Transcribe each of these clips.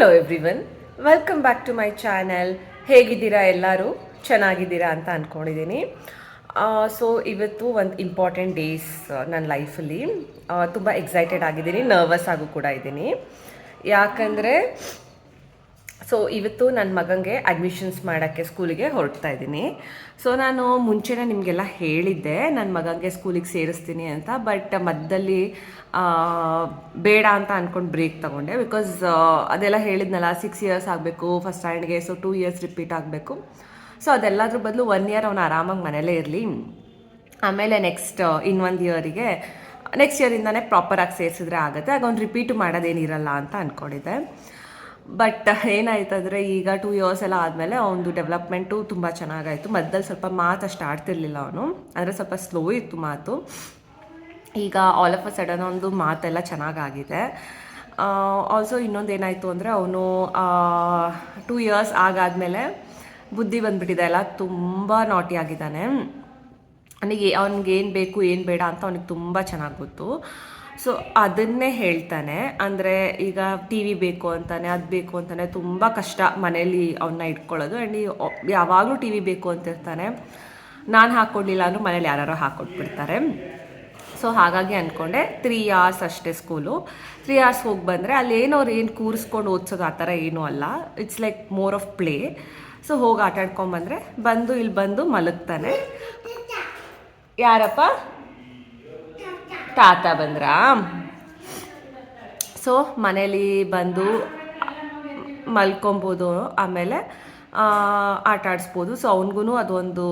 Hello everyone welcome back to my channel ಹೇಗಿದ್ದೀರಾ ಎಲ್ಲರೂ? ಚೆನ್ನಾಗಿದ್ದೀರಾ ಅಂತ ಅಂದ್ಕೊಂಡಿದ್ದೀನಿ ಸೊ ಇವತ್ತು ಒಂದು ಇಂಪಾರ್ಟೆಂಟ್ ಡೇಸ್ ನನ್ನ ಲೈಫಲ್ಲಿ ತುಂಬ ಎಕ್ಸೈಟೆಡ್ ಆಗಿದ್ದೀನಿ. ನರ್ವಸ್ ಆಗೂ ಕೂಡ ಇದ್ದೀನಿ. ಯಾಕಂದರೆ ಸೊ ಇವತ್ತು ನನ್ನ ಮಗನಿಗೆ ಅಡ್ಮಿಷನ್ಸ್ ಮಾಡೋಕ್ಕೆ ಸ್ಕೂಲಿಗೆ ಹೊರಡ್ತಾ ಇದ್ದೀನಿ. ಸೊ ನಾನು ಮುಂಚೆನೇ ನಿಮಗೆಲ್ಲ ಹೇಳಿದ್ದೆ ನನ್ನ ಮಗನಿಗೆ ಸ್ಕೂಲಿಗೆ ಸೇರಿಸ್ತೀನಿ ಅಂತ ಬಟ್ ಮಧ್ಯದಲ್ಲಿ ಬೇಡ ಅಂತ ಅಂದ್ಕೊಂಡು ಬ್ರೇಕ್ ತಗೊಂಡೆ ಬಿಕಾಸ್ ಅದೆಲ್ಲ ಹೇಳಿದ್ನಲ್ಲ ಸಿಕ್ಸ್ ಇಯರ್ಸ್ ಆಗಬೇಕು ಫಸ್ಟ್ ಸ್ಟ್ಯಾಂಡ್ಗೆ ಸೊ ಟೂ ಇಯರ್ಸ್ ರಿಪೀಟ್ ಆಗಬೇಕು. ಸೊ ಅದೆಲ್ಲದ್ರ ಬದಲು ಒನ್ ಇಯರ್ ಅವನು ಆರಾಮಾಗಿ ಮನೇಲೇ ಇರಲಿ. ಆಮೇಲೆ ನೆಕ್ಸ್ಟ್ ಇನ್ನೊಂದು ಇಯರಿಗೆ ನೆಕ್ಸ್ಟ್ ಇಯರಿಂದನೇ ಪ್ರಾಪರಾಗಿ ಸೇರಿಸಿದ್ರೆ ಆಗುತ್ತೆ. ಆಗ ಅವ್ನು ರಿಪೀಟ್ ಮಾಡೋದೇನಿರಲ್ಲ ಅಂತ ಅಂದ್ಕೊಂಡಿದ್ದೆ ಬಟ್ ಏನಾಯ್ತಂದರೆ ಈಗ ಟೂ ಇಯರ್ಸ್ ಎಲ್ಲ ಆದಮೇಲೆ ಅವನದು ಡೆವಲಪ್ಮೆಂಟು ತುಂಬ ಚೆನ್ನಾಗಾಯಿತು. ಮಧ್ಯದಲ್ಲಿ ಸ್ವಲ್ಪ ಮಾತು ಅಷ್ಟು ಆಡ್ತಿರ್ಲಿಲ್ಲ ಅವನು. ಅಂದರೆ ಸ್ವಲ್ಪ ಸ್ಲೋ ಇತ್ತು ಮಾತು. ಈಗ ಆಲ್ ಆಫ್ ಅ ಸಡನ್ ಒಂದು ಮಾತೆಲ್ಲ ಚೆನ್ನಾಗಾಗಿದೆ. ಆಲ್ಸೋ ಇನ್ನೊಂದು ಏನಾಯಿತು ಅಂದರೆ ಅವನು ಟೂ ಇಯರ್ಸ್ ಆಗಾದಮೇಲೆ ಬುದ್ಧಿ ಬಂದ್ಬಿಟ್ಟಿದೆ. ಎಲ್ಲ ತುಂಬ ನಾಟಿ ಆಗಿದ್ದಾನೆ. ಅವನಿಗೆ ಅವ್ನಿಗೆ ಏನು ಬೇಕು, ಏನು ಬೇಡ ಅಂತ ಅವನಿಗೆ ತುಂಬ ಚೆನ್ನಾಗಿ ಗೊತ್ತು. ಸೊ ಅದನ್ನೇ ಹೇಳ್ತಾನೆ. ಅಂದರೆ ಈಗ ಟಿ ವಿ ಬೇಕು ಅಂತಾನೆ, ಅದು ಬೇಕು ಅಂತಾನೆ, ತುಂಬ ಕಷ್ಟ ಮನೇಲಿ ಅವನ್ನ ಇಟ್ಕೊಳ್ಳೋದು. ಆ್ಯಂಡ್ ಯಾವಾಗಲೂ ಟಿ ವಿ ಬೇಕು ಅಂತಿರ್ತಾನೆ ನಾನು ಹಾಕ್ಕೊಡ್ಲಿಲ್ಲ ಅಂದರೂ ಮನೇಲಿ ಯಾರು ಹಾಕ್ಕೊಟ್ಬಿಡ್ತಾರೆ. ಸೊ ಹಾಗಾಗಿ ಅಂದ್ಕೊಂಡೆ ತ್ರೀ ಅವರ್ಸ್ ಅಷ್ಟೇ ಸ್ಕೂಲು ತ್ರೀ ಅವರ್ಸ್ ಹೋಗಿ ಬಂದರೆ ಅಲ್ಲಿ ಏನೋ ಅವ್ರು ಏನು ಕೂರಿಸ್ಕೊಂಡು ಓದಿಸೋದು ಆ ಥರ ಏನೂ ಅಲ್ಲ. It's like more of play so ಹೋಗಿ ಆಟ ಆಡ್ಕೊಂಬಂದರೆ ಬಂದು ಇಲ್ಲಿ ಬಂದು ಮಲಗ್ತಾನೆ. ಯಾರಪ್ಪ? ತಾತ ಬಂದ್ರಾ? ಸೊ ಮನೇಲಿ ಬಂದು ಮಲ್ಕೊಬೋದು, ಆಮೇಲೆ ಆಟ ಆಡಿಸ್ಬೋದು. ಸೊ ಅವನಿಗೂ ಅದೊಂದು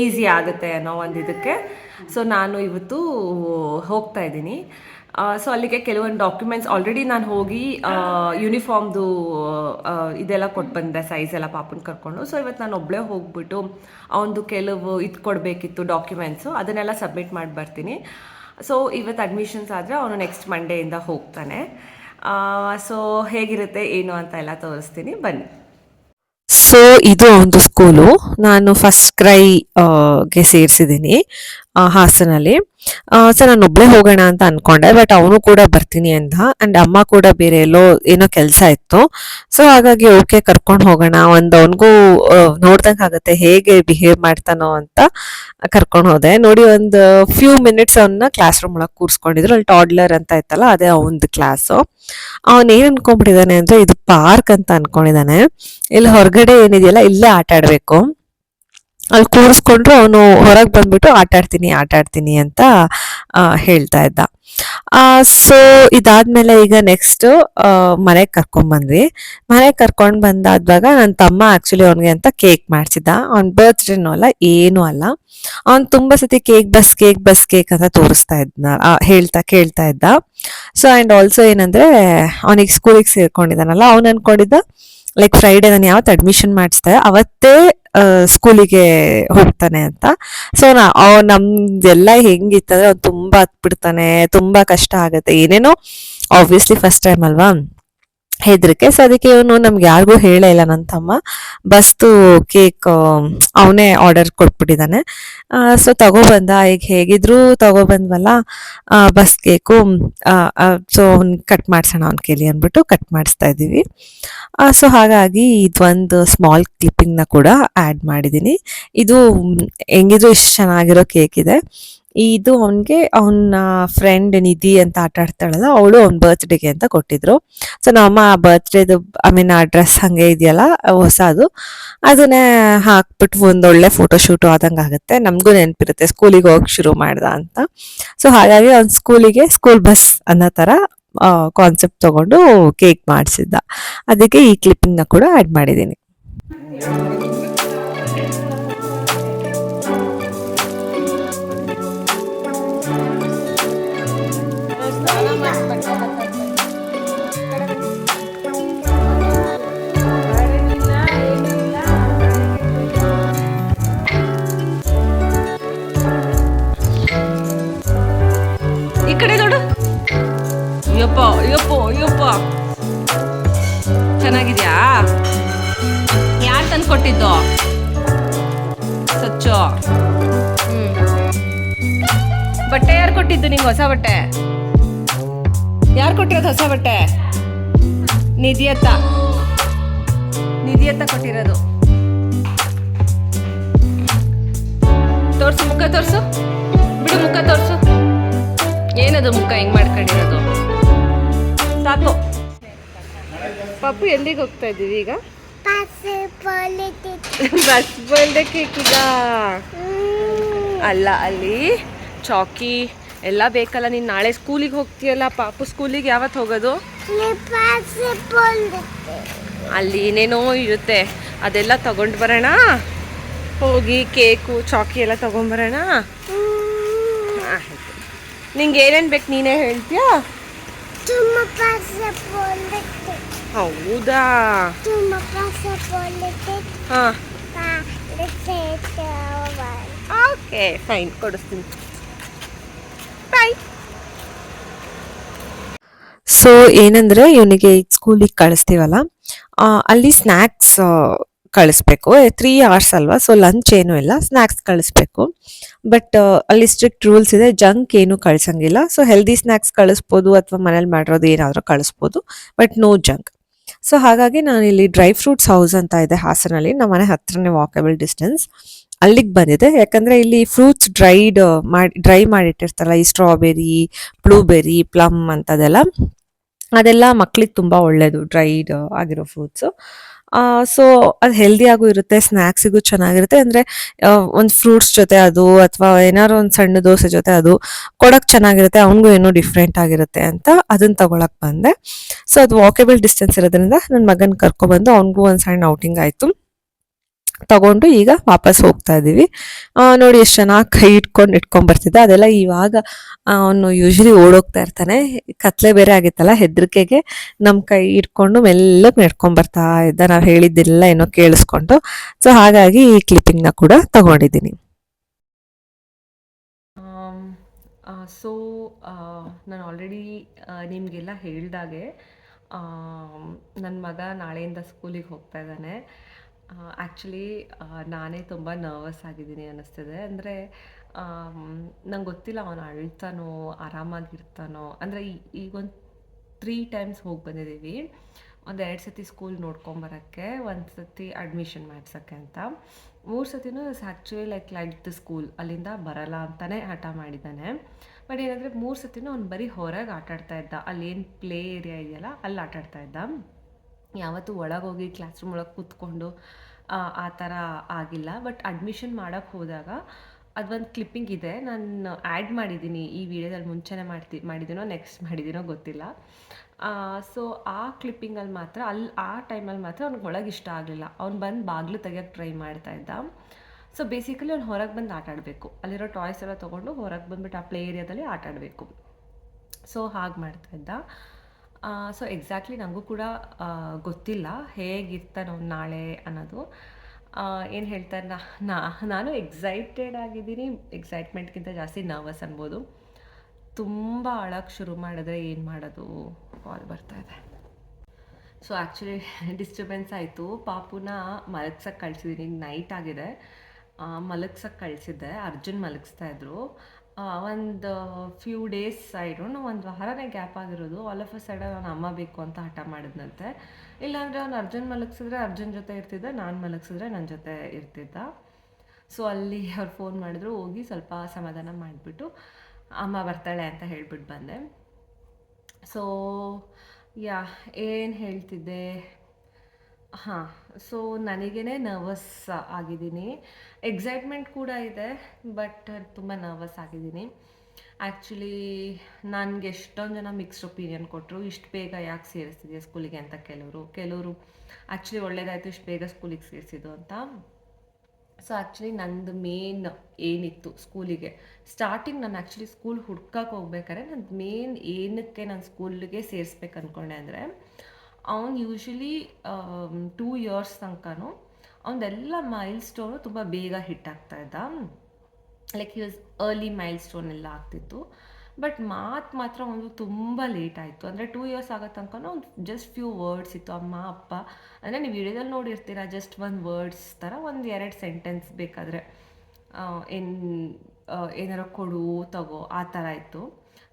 ಈಸಿ ಆಗುತ್ತೆ ಅನ್ನೋ ಒಂದು ಇದಕ್ಕೆ. ಸೊ ನಾನು ಇವತ್ತು ಹೋಗ್ತಾ ಇದ್ದೀನಿ. ಸೊ ಅಲ್ಲಿಗೆ ಕೆಲವೊಂದು ಡಾಕ್ಯುಮೆಂಟ್ಸ್ ಆಲ್ರೆಡಿ ನಾನು ಹೋಗಿ ಯೂನಿಫಾರ್ಮ್ದು ಇದೆಲ್ಲ ಕೊಟ್ಟು ಬಂದೆ ಸೈಜ್ ಎಲ್ಲ ಪಾಪನ ಕರ್ಕೊಂಡು. ಸೊ ಇವತ್ತು ನಾನು ಒಬ್ಬಳೇ ಹೋಗ್ಬಿಟ್ಟು, ಅವನದು ಕೆಲವು ಇದು ಕೊಡಬೇಕಿತ್ತು ಡಾಕ್ಯುಮೆಂಟ್ಸು ಅದನ್ನೆಲ್ಲ ಸಬ್ಮಿಟ್ ಮಾಡಿ ಬರ್ತೀನಿ ಸೊ ಇವತ್ತು ಅಡ್ಮಿಷನ್ಸ್ ಆದರೆ ಅವನು ನೆಕ್ಸ್ಟ್ ಮಂಡೆಯಿಂದ ಹೋಗ್ತಾನೆ. ಸೊ ಹೇಗಿರುತ್ತೆ, ಏನು ಅಂತ ಎಲ್ಲ ತೋರಿಸ್ತೀನಿ. ಬನ್ನಿ. ಸೊ ಇದು ಒಂದು ಸ್ಕೂಲು ನಾನು ಫಸ್ಟ್ ಕ್ರೈ ಗೆ ಸೇರಿಸಿದ್ದೀನಿ. ಹಾಸನಲ್ಲಿ. ಸರ್, ನಾನು ಒಬ್ಳೆ ಹೋಗೋಣ ಅಂತ ಅನ್ಕೊಂಡೆ ಬಟ್ ಅವನು ಕೂಡ ಬರ್ತೀನಿ ಅಂತ ಅಂಡ್ ಅಮ್ಮ ಕೂಡ ಬೇರೆ ಎಲ್ಲೋ ಏನೋ ಕೆಲಸ ಇತ್ತು. ಸೊ ಹಾಗಾಗಿ ಓಕೆ ಕರ್ಕೊಂಡು ಹೋಗೋಣ. ಒಂದು ಅವನಿಗೂ ನೋಡ್ದಂಗೆ ಆಗುತ್ತೆ, ಹೇಗೆ ಬಿಹೇವ್ ಮಾಡ್ತಾನೋ ಅಂತ ಕರ್ಕೊಂಡು ಹೋದೆ. ನೋಡಿ, ಒಂದು ಫ್ಯೂ ಮಿನಿಟ್ಸ್ ಅವನ್ನ ಕ್ಲಾಸ್ ರೂಮ್ ಒಳಗೆ ಕೂರಿಸ್ಕೊಂಡಿದ್ರು. ಅಲ್ಲಿ ಟಾಡ್ಲರ್ ಅಂತ ಇತ್ತಲ್ಲ, ಅದೇ ಅವನದು ಕ್ಲಾಸು ಅವನ್ ಏನು ಅನ್ಕೊಂಡ್ಬಿಟ್ಟಿದ್ದಾನೆ ಅಂದ್ರೆ, ಇದು ಪಾರ್ಕ್ ಅಂತ ಅನ್ಕೊಂಡಿದ್ದಾನೆ. ಇಲ್ಲಿ ಹೊರಗಡೆ ಏನಿದೆಯಲ್ಲ, ಇಲ್ಲೇ ಆಟ ಆಡ್ಬೇಕು ಅಲ್ಲಿ ಕೂರಿಸ್ಕೊಂಡ್ರು ಅವನು ಹೊರಗೆ ಬಂದ್ಬಿಟ್ಟು ಆಟ ಆಡ್ತೀನಿ ಆಟ ಆಡ್ತೀನಿ ಅಂತ ಹೇಳ್ತಾ ಇದ್ದ. ಸೊ ಇದಾದ್ಮೇಲೆ ಈಗ ನೆಕ್ಸ್ಟ್ ಮನೆಗೆ ಕರ್ಕೊಂಡ್ ಬಂದ್ವಿ. ಮನೆಗೆ ಕರ್ಕೊಂಡು ಬಂದಾದ್ವಾಗ ನನ್ನ ತಮ್ಮ ಆಕ್ಚುಲಿ ಅವನಿಗೆ ಅಂತ ಕೇಕ್ ಮಾಡಿಸಿದ್ದ. ಅವ್ನ ಬರ್ತ್ಡೇನೂ ಅಲ್ಲ, ಏನೂ ಅಲ್ಲ. ಅವ್ನು ತುಂಬಾ ಸತಿ cake bus cake bus cake ಅಂತ ತೋರಿಸ್ತಾ ಇದ್ನ ಹೇಳ್ತಾ, ಕೇಳ್ತಾ ಇದ್ದ. ಸೊ ಆ್ಯಂಡ್ ಆಲ್ಸೋ ಏನಂದ್ರೆ, ಅವನಿಗೆ ಸ್ಕೂಲಿಗೆ ಸೇರ್ಕೊಂಡಿದ್ದಾನಲ್ಲ, ಅವ್ನು ಅನ್ಕೊಂಡಿದ್ದ ಲೈಕ್ ಫ್ರೈಡೇ ನಾನು ಯಾವತ್ತು ಅಡ್ಮಿಷನ್ ಮಾಡಿಸ್ದೆ, ಅವತ್ತೇ ಸ್ಕೂಲಿಗೆ ಹೋಗ್ತಾನೆ ಅಂತ. ಸೊ ನಾ ನಮ್ದೆಲ್ಲ ಹೆಂಗಿತ್ತಂದ್ರೆ ಅವ್ನು ತುಂಬಾ ಹತ್ಬಿಡ್ತಾನೆ ತುಂಬಾ ಕಷ್ಟ ಆಗುತ್ತೆ. ಏನೇನೋ ಆಬ್ವಿಯಸ್ಲಿ ಫಸ್ಟ್ ಟೈಮ್ ಅಲ್ವಾ? ಹೆದರಿಕೆ. ಸೊ ಅದಕ್ಕೆ ಇವನು ನಮ್ಗೆ ಯಾರಿಗೂ ಹೇಳೇ ಇಲ್ಲ ನನ್ನ ತಮ್ಮ. ಬಸ್ತು ಕೇಕ್ ಅವನೇ ಆರ್ಡರ್ ಕೊಟ್ಬಿಟ್ಟಿದ್ದಾನೆ ಸೊ ತಗೊಬಂದ. ಈಗ ಹೇಗಿದ್ರು ತಗೊಬಂದ್ವಲ್ಲ ಬಸ್ ಕೇಕು ಸೊ ಅವ್ನ ಕಟ್ ಮಾಡ್ಸೋಣ ಅವ್ನ ಕೇಳಿ ಅಂದ್ಬಿಟ್ಟು ಕಟ್ ಮಾಡಿಸ್ತಾ ಇದ್ದೀವಿ. ಸೊ ಹಾಗಾಗಿ ಇದೊಂದು ಸ್ಮಾಲ್ ಕ್ಲಿಪ್ಪಿಂಗ್ನ ಕೂಡ ಆ್ಯಡ್ ಮಾಡಿದ್ದೀನಿ ಇದು, ಹೆಂಗಿದ್ರು ಇಷ್ಟು ಚೆನ್ನಾಗಿರೋ ಕೇಕ್ ಇದೆ. ಇದು ಅವನಿಗೆ ಅವನ ಫ್ರೆಂಡ್ ನಿಧಿ ಅಂತ ಆಟ ಆಡ್ತಾಳಲ್ಲ, ಅವಳು ಅವ್ನ ಬರ್ತ್ಡೇಗೆ ಅಂತ ಕೊಟ್ಟಿದ್ರು. ಸೊ ನಮ್ಮ ಬರ್ತ್ಡೇದು ಐ ಮೀನ್ ಆ ಡ್ರೆಸ್ ಹಂಗೆ ಇದೆಯಲ್ಲ, ಹೊಸದು. ಅದನ್ನೇ ಹಾಕ್ಬಿಟ್ಟು ಒಂದೊಳ್ಳೆ ಫೋಟೋ ಶೂಟು ಆದಂಗೆ ಆಗುತ್ತೆ. ನಮಗೂ ನೆನಪಿರುತ್ತೆ ಸ್ಕೂಲಿಗೆ ಹೋಗಿ ಶುರು ಮಾಡ್ದ ಅಂತ. ಸೊ ಹಾಗಾಗಿ ಅವ್ನ ಸ್ಕೂಲಿಗೆ ಸ್ಕೂಲ್ ಬಸ್ ಅನ್ನೋ ಥರ ಕಾನ್ಸೆಪ್ಟ್ ತಗೊಂಡು ಕೇಕ್ ಮಾಡಿಸಿದ್ದ. ಅದಕ್ಕೆ ಈ ಕ್ಲಿಪ್ಪಿಂಗ್ನ ಕೂಡ ಆ್ಯಡ್ ಮಾಡಿದ್ದೀನಿ. ಕಡೆ ನೋಡು ಅಯ್ಯಪ್ಪ ಅಯ್ಯಪ್ಪ ಅಯ್ಯಪ್ಪ. ಚೆನ್ನಾಗಿದ್ಯಾ? ಯಾರು ತಂದು ಕೊಟ್ಟಿದ್ದು? ಸಚ್ಚು. ಹ್ಮ್. ಬಟ್ಟೆ ಯಾರು ಕೊಟ್ಟಿದ್ದು ನಿಂಗೆ ಹೊಸ ಬಟ್ಟೆ? ಯಾರು ಕೊಟ್ಟಿರೋದು ಹೊಸ ಬಟ್ಟೆ? ನಿಧಿಯತ್ತ. ನಿಧಿಯತ್ತ ಕೊಟ್ಟಿರೋದು. ತೋರ್ಸು, ಮುಖ ತೋರ್ಸು. ಬಿಡು, ಮುಖ ತೋರ್ಸು. ಏನದು ಮುಖ ಹೆಂಗ್ ಮಾಡ್ಕೊಂಡಿರೋದು? ಸಾಕು. ಪಾಪು ಎಲ್ಲಿಗೆ ಹೋಗ್ತಾ ಇದ್ದೀವಿ ಈಗ? ಬಸ್ ಬರ್ಡೇ ಕೇಕ್ ಈಗ. ಅಲ್ಲ, ಅಲ್ಲಿ ಚಾಕಿ ಎಲ್ಲ ಬೇಕಲ್ಲ. ನೀನು ನಾಳೆ ಸ್ಕೂಲಿಗೆ ಹೋಗ್ತೀಯಲ್ಲ, ಪಾಪು ಸ್ಕೂಲಿಗೆ ಯಾವತ್ತು ಹೋಗೋದು? ಅಲ್ಲಿ ಏನೇನೋ ಇರುತ್ತೆ. ಅದೆಲ್ಲ ತಗೊಂಡು ಬರೋಣ. ಹೋಗಿ ಕೇಕು, ಚಾಕಿ ಎಲ್ಲ ತಗೊಂಬರೋಣ ನಿಂಗೆ ಏನೇನು ಬೇಕು ನೀನೇ ಹೇಳ್ತೀಯಾ? ಹೌದಾ? ಹಾಂ. ಓಕೆ ಫೈನ್ ಕೊಡಿಸ್ತೀನಿ. ಬಾಯ್ ಸೊ ಏನಂದ್ರೆ ಇವನಿಗೆ ಸ್ಕೂಲಿಗೆ ಕಳಿಸ್ತೀವಲ್ಲ ಅಲ್ಲಿ ಸ್ನ್ಯಾಕ್ಸ್ ಕಳಿಸ್ಬೇಕು. ತ್ರೀ ಅವರ್ಸ್ ಅಲ್ವಾ? ಸೊ ಲಂಚ್ ಏನೂ ಇಲ್ಲ. ಸ್ನ್ಯಾಕ್ಸ್ ಕಳಿಸ್ಬೇಕು. ಬಟ್ ಅಲ್ಲಿ ಸ್ಟ್ರಿಕ್ಟ್ ರೂಲ್ಸ್ ಇದೆ. ಜಂಕ್ ಏನು ಕಳ್ಸಂಗಿಲ್ಲ. ಸೊ ಹೆಲ್ದಿ ಸ್ನ್ಯಾಕ್ಸ್ ಕಳಿಸ್ಬೋದು ಅಥವಾ ಮನೇಲಿ ಮಾಡಿರೋದು ಏನಾದರೂ ಕಳಿಸ್ಬೋದು. ಬಟ್ ನೋ ಜಂಕ್ ಸೊ ಹಾಗಾಗಿ ನಾನು ಇಲ್ಲಿ ಡ್ರೈ ಫ್ರೂಟ್ಸ್ ಹೌಸ್ ಅಂತ ಇದೆ ಹಾಸನಲ್ಲಿ ನಮ್ಮ ಮನೆ ಹತ್ರನೇ ವಾಕಬಲ್ ಡಿಸ್ಟೆನ್ಸ್ ಅಲ್ಲಿಗೆ ಬಂದಿದೆ. ಯಾಕಂದರೆ ಇಲ್ಲಿ ಫ್ರೂಟ್ಸ್ ಡ್ರೈಡ್ ಮಾಡಿ ಡ್ರೈ ಮಾಡಿಟ್ಟಿರ್ತಾರಲ್ಲ, ಈ ಸ್ಟ್ರಾಬೆರಿ ಬ್ಲೂಬೆರಿ ಪ್ಲಮ್ ಅಂಥದ್ದೆಲ್ಲ ಅದೆಲ್ಲ ಮಕ್ಕಳಿಗೆ ತುಂಬ ಒಳ್ಳೆಯದು ಡ್ರೈಡ್ ಆಗಿರೋ ಫ್ರೂಟ್ಸು ಸೊ ಅದು ಹೆಲ್ದಿಯಾಗೂ ಇರುತ್ತೆ ಸ್ನ್ಯಾಕ್ಸಿಗೂ ಚೆನ್ನಾಗಿರುತ್ತೆ. ಅಂದರೆ ಒಂದು ಫ್ರೂಟ್ಸ್ ಜೊತೆ ಅದು, ಅಥವಾ ಏನಾದ್ರು ಒಂದು ಸಣ್ಣ ದೋಸೆ ಜೊತೆ ಅದು ಕೊಡೋಕೆ ಚೆನ್ನಾಗಿರುತ್ತೆ, ಅವನಿಗೂ ಏನೋ ಡಿಫ್ರೆಂಟ್ ಆಗಿರುತ್ತೆ ಅಂತ ಅದನ್ನು ತಗೊಳಕ್ ಬಂದೆ. ಸೊ ಅದು ವಾಕೇಬಲ್ ಡಿಸ್ಟೆನ್ಸ್ ಇರೋದ್ರಿಂದ ನನ್ನ ಮಗನ ಕರ್ಕೊಬಂದು ಅವನಿಗೂ ಒಂದು ಸಣ್ಣ ಔಟಿಂಗ್ ಆಯಿತು. ತಗೊಂಡು ಈಗ ವಾಪಸ್ ಹೋಗ್ತಾ ಇದೀವಿ ನೋಡಿ ಎಷ್ಟು ಚೆನ್ನಾಗಿ ಕೈ ಇಟ್ಕೊಂಡು ಇಟ್ಕೊಂಡ್ ಬರ್ತಿದ್ದ. ಅದೆಲ್ಲ ಇವಾಗ ಅವನು ಯೂಶ್ವಲಿ ಓಡೋಗ್ತಾ ಇರ್ತಾನೆ. ಕತ್ಲೆ ಬೇರೆ ಆಗಿತ್ತಲ್ಲ, ಹೆದರಿಕೆಗೆ ನಮ್ಮ ಕೈ ಇಟ್ಕೊಂಡು ಮೆಲ್ಲಕ್ಕೆ ನಡ್ಕೊಂಡ್ ಬರ್ತಾ ಇದ್ದ. ನಾವು ಹೇಳಿದ್ದೆಲ್ಲ, ಏನೋ ಕೇಳಿಸ್ಕೊಂಡು. ಸೊ ಹಾಗಾಗಿ ಈ ಕ್ಲಿಪ್ಪಿಂಗ್ನ ಕೂಡ ತಗೊಂಡಿದ್ದೀನಿ. ಸೊ ನಾನು ಆಲ್ರೆಡಿ ನಿಮಗೆಲ್ಲ ಹೇಳಿದಾಗೆ ನನ್ನ ಮಗ ನಾಳೆಯಿಂದ ಸ್ಕೂಲಿಗೆ ಹೋಗ್ತಾ ಇದ್ದಾನೆ. ಆ್ಯಕ್ಚುಲಿ ನಾನೇ ತುಂಬ ನರ್ವಸ್ ಆಗಿದ್ದೀನಿ ಅನ್ನಿಸ್ತಿದೆ ಅಂದರೆ ನಂಗೆ ಗೊತ್ತಿಲ್ಲ ಅವನು ಅಳ್ತಾನೋ, ಆರಾಮಾಗಿರ್ತಾನೋ. ಅಂದರೆ ಈಗೊಂದು ತ್ರೀ ಟೈಮ್ಸ್ ಹೋಗಿ ಬಂದಿದ್ದೀವಿ ಒಂದು ಎರಡು ಸತಿ ಸ್ಕೂಲ್ ನೋಡ್ಕೊಂಬರೋಕ್ಕೆ ಒಂದು ಸತಿ ಅಡ್ಮಿಷನ್ ಮಾಡ್ಸೋಕ್ಕೆ ಅಂತ. ಮೂರು ಸತಿನೂ actually like like the school ಅಲ್ಲಿಂದ ಬರಲ್ಲ ಅಂತಲೇ ಹಠ ಮಾಡಿದ್ದಾನೆ. ಬಟ್ ಏನಂದರೆ, ಮೂರು ಸತಿನೂ ಅವ್ನು ಬರೀ ಹೊರಗೆ ಆಟಾಡ್ತಾ ಇದ್ದ. ಅಲ್ಲೇನು ಪ್ಲೇ ಏರಿಯಾ ಇದೆಯಲ್ಲ, ಅಲ್ಲಿ ಆಟಾಡ್ತಾ ಇದ್ದ. ಯಾವತ್ತೂ ಒಳಗೋಗಿ ಕ್ಲಾಸ್ ರೂಮ್ ಒಳಗೆ ಕೂತ್ಕೊಂಡು ಆ, ಥರ ಆಗಿಲ್ಲ. ಬಟ್ ಅಡ್ಮಿಷನ್ ಮಾಡೋಕ್ಕೆ ಹೋದಾಗ ಅದೊಂದು ಕ್ಲಿಪ್ಪಿಂಗ್ ಇದೆ. ನಾನು ಆ್ಯಡ್ ಮಾಡಿದ್ದೀನಿ ಈ ವಿಡಿಯೋದಲ್ಲಿ ಮುಂಚೆನೇ ಮಾಡ್ತಿ ಮಾಡಿದ್ದೀನೋ ನೆಕ್ಸ್ಟ್ ಮಾಡಿದ್ದೀನೋ ಗೊತ್ತಿಲ್ಲ. ಸೊ ಆ ಕ್ಲಿಪ್ಪಿಂಗಲ್ಲಿ ಮಾತ್ರ ಅಲ್ಲಿ ಆ ಟೈಮಲ್ಲಿ ಮಾತ್ರ ಅವ್ನಿಗೆ ಒಳಗೆ ಇಷ್ಟ ಆಗಲಿಲ್ಲ. ಅವ್ನು ಬಂದು ಬಾಗಿಲು ತೆಗಿಯೋಕ್ಕೆ ಟ್ರೈ ಮಾಡ್ತಾ ಇದ್ದ. ಸೊ ಬೇಸಿಕಲಿ ಅವ್ನು ಹೊರಗೆ ಬಂದು ಆಟ ಆಡಬೇಕು. ಅಲ್ಲಿರೋ ಟಾಯ್ಸ್ ಎಲ್ಲ ತೊಗೊಂಡು ಹೊರಗೆ ಬಂದುಬಿಟ್ಟು ಆ ಪ್ಲೇ ಏರಿಯಾದಲ್ಲಿ ಆಟ ಆಡಬೇಕು. ಸೊ ಹಾಗೆ ಮಾಡ್ತಾ ಇದ್ದ. ಸೊ ಎಕ್ಸಾಕ್ಟ್ಲಿ ನನಗೂ ಕೂಡ ಗೊತ್ತಿಲ್ಲ ಹೇಗಿರ್ತಾನೆ ಅವ್ನು ನಾಳೆ ಅನ್ನೋದು. ಏನು ಹೇಳ್ತಾರೆ, ನಾ ನಾನು ಎಕ್ಸೈಟೆಡ್ ಆಗಿದ್ದೀನಿ ಎಕ್ಸೈಟ್ಮೆಂಟ್ಗಿಂತ ಜಾಸ್ತಿ ನರ್ವಸ್ ಅನ್ಬೋದು. ತುಂಬ ಅಳಕ್ಕೆ ಶುರು ಮಾಡಿದ್ರೆ ಏನು ಮಾಡೋದು? ಕಾಲ್ ಬರ್ತಾ ಇದೆ. ಸೊ ಆ್ಯಕ್ಚುಲಿ ಡಿಸ್ಟರ್ಬೆನ್ಸ್ ಆಯಿತು. ಪಾಪುನ ಮಲಗ್ಸಕ್ಕೆ ಕಳಿಸಿದ್ದೀನಿ ನೈಟ್ ಆಗಿದೆ. ಮಲಗ್ಸಕ್ಕೆ ಕಳಿಸಿದ್ದೆ. ಅರ್ಜುನ್ ಮಲಗಿಸ್ತಾ ಇದ್ರು. ಒಂದು ಫ್ಯೂ ಡೇಸ್ ಸೈಡು ಒಂದು ವಾರನೇ ಗ್ಯಾಪ್ ಆಗಿರೋದು. ಆಲ್ ಆಫ್ ಅ ಸಡನ್ ಅವ್ನ ಅಮ್ಮ ಬೇಕು ಅಂತ ಹಠ ಮಾಡಿದ್ನಂತೆ. ಇಲ್ಲಾಂದರೆ ಅವ್ನು ಅರ್ಜುನ್ ಮಲಗಿಸಿದ್ರೆ ಅರ್ಜುನ್ ಜೊತೆ ಇರ್ತಿದ್ದ, ನಾನು ಮಲಗಿಸಿದ್ರೆ ನನ್ನ ಜೊತೆ ಇರ್ತಿದ್ದ. ಸೊ ಅಲ್ಲಿ ಅವ್ರು ಫೋನ್ ಮಾಡಿದ್ರು, ಹೋಗಿ ಸ್ವಲ್ಪ ಸಮಾಧಾನ ಮಾಡಿಬಿಟ್ಟು ಅಮ್ಮ ಬರ್ತಾಳೆ ಅಂತ ಹೇಳ್ಬಿಟ್ಟು ಬಂದೆ. ಸೊ ಯಾ, ಏನು ಹೇಳ್ತಿದ್ದೆ? ಹಾಂ ಸೊ ನನಗೇ ನರ್ವಸ್ ಆಗಿದ್ದೀನಿ. ಎಕ್ಸೈಟ್ಮೆಂಟ್ ಕೂಡ ಇದೆ ಬಟ್ ತುಂಬ ನರ್ವಸ್ ಆಗಿದ್ದೀನಿ. ಆ್ಯಕ್ಚುಲಿ ನನಗೆ ಎಷ್ಟೊಂದು ಜನ ಮಿಕ್ಸ್ಡ್ ಒಪೀನಿಯನ್ ಕೊಟ್ಟರು ಇಷ್ಟು ಬೇಗ ಯಾಕೆ ಸೇರಿಸ್ತಿದ್ಯಾ ಸ್ಕೂಲಿಗೆ ಅಂತ ಕೆಲವರು. ಕೆಲವರು ಆ್ಯಕ್ಚುಲಿ ಒಳ್ಳೇದಾಯಿತು, ಇಷ್ಟು ಬೇಗ ಸ್ಕೂಲಿಗೆ ಸೇರಿಸಿದ್ದು ಅಂತ. ಸೊ ಆ್ಯಕ್ಚುಲಿ ನಂದು ಮೇನ್ ಏನಿತ್ತು ಸ್ಕೂಲಿಗೆ ಸ್ಟಾರ್ಟಿಂಗ್ ನಾನು ಆ್ಯಕ್ಚುಲಿ ಸ್ಕೂಲ್ ಹುಡ್ಕಕ್ಕೆ ಹೋಗ್ಬೇಕಾದ್ರೆ ನಂದು ಮೇನ್ ಏನಕ್ಕೆ ನಾನು ಸ್ಕೂಲಿಗೆ ಸೇರಿಸ್ಬೇಕು ಅಂದ್ಕೊಂಡೆ ಅಂದರೆ ಅವ್ನು ಯೂಶ್ವಲಿ ಟೂ ಇಯರ್ಸ್ ತನಕನೂ ಅವನದೆಲ್ಲ ಮೈಲ್ ಸ್ಟೋನು ತುಂಬ ಬೇಗ ಹಿಟ್ ಆಗ್ತಾ ಇದ್ದ. Like he was early milestone ಎಲ್ಲ ಆಗ್ತಿತ್ತು. ಬಟ್ ಮಾತು ಮಾತ್ರ ಒಂದು ತುಂಬ ಲೇಟ್ ಆಯಿತು. ಅಂದರೆ ಟೂ ಇಯರ್ಸ್ ಆಗೋ ತನಕ ಒಂದು ಜಸ್ಟ್ ಫ್ಯೂ ವರ್ಡ್ಸ್ ಇತ್ತು. ಅಮ್ಮ, ಅಪ್ಪ. ಅಂದರೆ ನೀವು ವಿಡಿಯೋದಲ್ಲಿ ನೋಡಿರ್ತೀರ ಜಸ್ಟ್ ಒಂದು ವರ್ಡ್ಸ್ ಥರ ಒಂದು ಎರಡು ಸೆಂಟೆನ್ಸ್ ಬೇಕಾದರೆ ಏನು ಏನಾರ ಕೊಡು, ತಗೋ, ಆ ಥರ ಇತ್ತು.